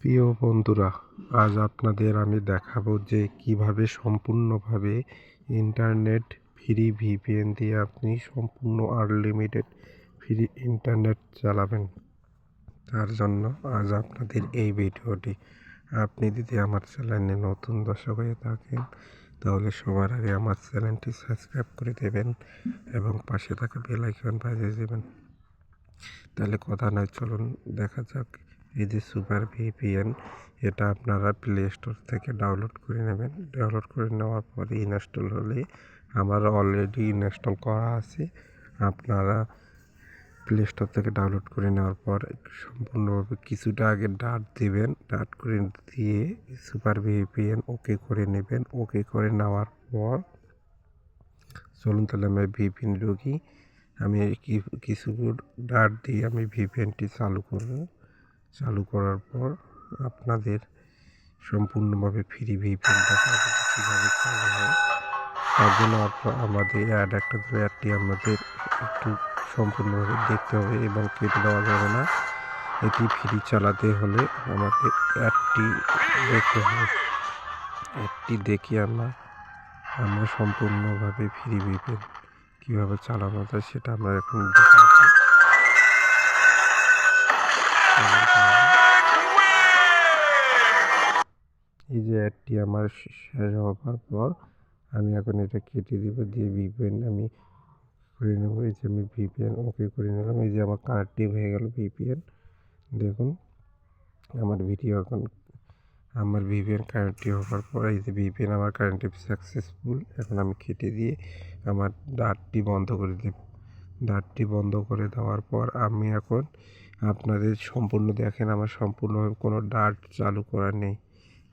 প্রিয় বন্ধুরা, আজ আপনাদের আমি দেখাবো যে কীভাবে সম্পূর্ণভাবে ইন্টারনেট ফ্রি ভিপিএন দিয়ে আপনি সম্পূর্ণ আনলিমিটেড ফ্রি ইন্টারনেট চালাবেন। তার জন্য আজ আপনাদের এই ভিডিওটি, আপনি যদি আমার চ্যানেলে নতুন দর্শক হয়ে থাকেন, তাহলে সবার আগে আমার চ্যানেলটি সাবস্ক্রাইব করে দেবেন এবং পাশে থাকা বেল আইকন বাজিয়ে দেবেন। তাহলে কথা নয়, চলুন দেখা যাক যে সুপার ভিপিএন এটা আপনারা প্লে স্টোর থেকে ডাউনলোড করে নেবেন। ডাউনলোড করে নেওয়ার পরে ইনস্টল হলে আমার অলরেডি ইনস্টল করা আছে। আপনারা প্লে স্টোর থেকে ডাউনলোড করে নেওয়ার পর সম্পূর্ণভাবে কিছুটা আগে ডাট দেবেন। ডাট করে দিয়ে সুপার ভিপিএন ওকে করে নেবেন। ওকে করে নেওয়ার পর চলুন তাহলে আমি ভিপিএন ঢুকি আমি কিছু ডাট দিয়ে আমি ভিপিএনটি চালু করব। চালু করার পর আপনাদের সম্পূর্ণভাবে ফ্রি ভিপিএন দেখাবো কীভাবে চালু হয়, তার জন্য আমাদের অ্যাড একটা অ্যাডটি আমাদের একটু সম্পূর্ণভাবে দেখতে হবে এবং কেটে দেওয়া যাবে না। এটি ফ্রি চালাতে হলে আমাদের অ্যাডটি দেখতে হবে। অ্যাডটি দেখি আমরা আমরা সম্পূর্ণভাবে ফ্রি ভিপিএন কীভাবে চালানো যায় সেটা আমরা এখন এই যে অ্যাডটি আমার শেষ হওয়ার পর আমি এখন এটা কেটে দিব, দিয়ে ভিপিএন আমি করে নেব। এই যে আমি ভিপিএন ওকে করে নিলাম। এই যে আমার কানেক্টিভ হয়ে গেল ভিপিএন দেখুন, আমার ভিডিও এখন, আমার ভিপিএন কানেক্টিভ হওয়ার পর এই যে ভিপিএন আমার কানেক্টিভ সাকসেসফুল এখন আমি কেটে দিয়ে আমার ডাটটি বন্ধ করে দেব। ডাটটি বন্ধ করে দেওয়ার পর আমি এখন আপনাদের সম্পূর্ণ দেখেন, আমার সম্পূর্ণভাবে কোনো ডাট চালু করা নেই।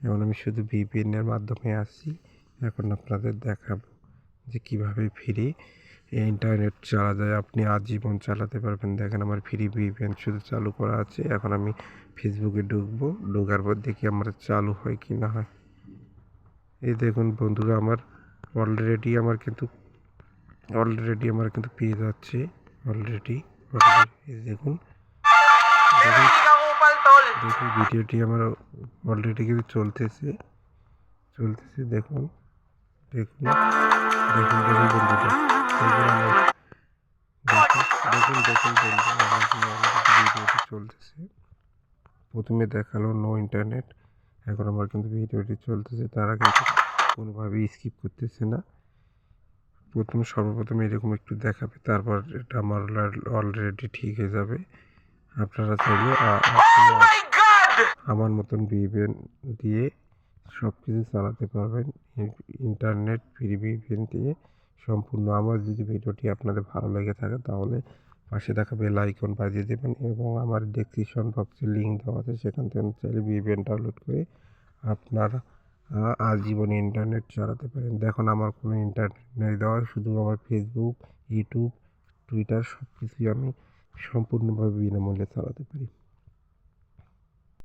এখন আমি শুধু ভিপিএনের মাধ্যমে আসি এখন আপনাদের দেখাবো যে কীভাবে ফ্রি ইন্টারনেট চালা যায়। আপনি আজীবন চালাতে পারবেন। দেখেন আমার ফ্রি ভিপিএন শুধু চালু করা আছে, এখন আমি ফেসবুকে ঢুকবো, ঢোকার পর দেখি আমার চালু হয় কি না হয়। এই দেখুন বন্ধুরা, আমার অলরেডি আমার কিন্তু অলরেডি আমার কিন্তু পেয়ে যাচ্ছে অলরেডি দেখুন দেখুন ভিডিওটি আমার অলরেডি কিন্তু চলতেছে। চলতেছে, দেখুন দেখুন দেখুন দেখুন দেখুন দেখুন। ভিডিওটি চলতেছে। প্রথমে দেখাল নো ইন্টারনেট এখন আমার কিন্তু ভিডিওটি চলতেছে, তারা কিন্তু কোনোভাবেই স্কিপ করতেছে না। প্রথম সর্বপ্রথম এরকম একটু দেখাবে, তারপর এটা আমার অলরেডি ঠিক হয়ে যাবে। আপনারা চাইলে আমার মতন ভিপিএন দিয়ে সব কিছু চালাতে পারবেন। ইন্টারনেট ফ্রি ভিপিএন দিয়ে সম্পূর্ণ আমার যদি ভিডিওটি আপনাদের ভালো লেগে থাকে তাহলে পাশে দেখা বেল আইকন বাজিয়ে দেবেন এবং আমার ডেসক্রিপশন বক্সে লিঙ্ক দেওয়া আছে সেখান থেকে চাইলে ভিপিএন ডাউনলোড করে আপনারা আজীবন ইন্টারনেট চালাতে পারেন। দেখুন আমার কোনো ইন্টারনেট নেই দেওয়া শুধু আমার ফেসবুক ইউটিউব টুইটার সব কিছুই আমি সম্পূর্ণভাবে বিনামূল্যে চালাতে পারি।